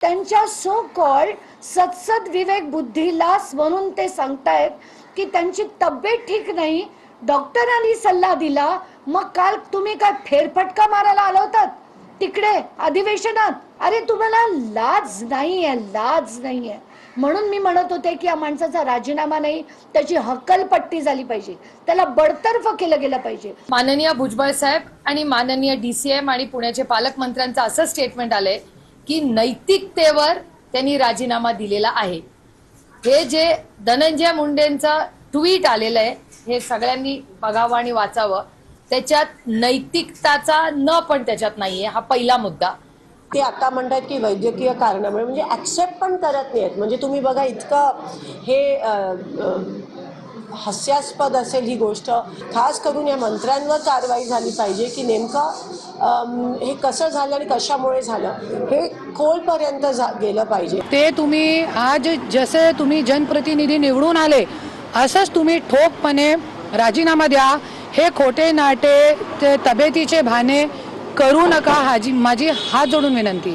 त्यांच्या so called सत्सद विवेक बुद्धीला म्हणून ते सांगतायत की त्यांची तब्येत ठीक नाही डॉक्टरांनी सल्ला दिला मग काल तुम्ही काय फेरफटका मारायला आला होतात तिकडे अधिवेशनात? अरे तुम्हाला लाज नाहीये लाज नाहीये. म्हणून मी म्हणत होते की या माणसाचा राजीनामा नाही त्याची हक्कलपट्टी झाली पाहिजे. त्याला बडतर्फ केलं गेलं पाहिजे. माननीय भुजबळ साहेब आणि माननीय डीसीएम आणि पुण्याचे पालकमंत्र्यांचं असं स्टेटमेंट आलंय की नैतिकतेवर त्यांनी राजीनामा दिलेला आहे. हे जे धनंजय मुंडेंचं ट्विट आलेलं आहे हे सगळ्यांनी बघावं आणि वाचावं. त्याच्यात नैतिकताचा न पण त्याच्यात नाहीये हा पहिला मुद्दा. ते आता म्हणतात की वैद्यकीय कारणामुळे म्हणजे ॲक्सेप्ट पण करत नाहीत. म्हणजे तुम्ही बघा इतकं हे हास्यास्पद असेल ही गोष्ट. खास करून या मंत्र्यांवर कारवाई झाली पाहिजे की नेमकं हे कसं झालं आणि कशामुळे झालं हे खोलपर्यंत जा गेलं पाहिजे. ते तुम्ही आज जसे तुम्ही जनप्रतिनिधी निवडून आले असंच तुम्ही ठोकपणे राजीनामा द्या. हे खोटे नाटे ते तब्येतीचे भाने करू नका. हाजी माझी हात जोडून विनंती.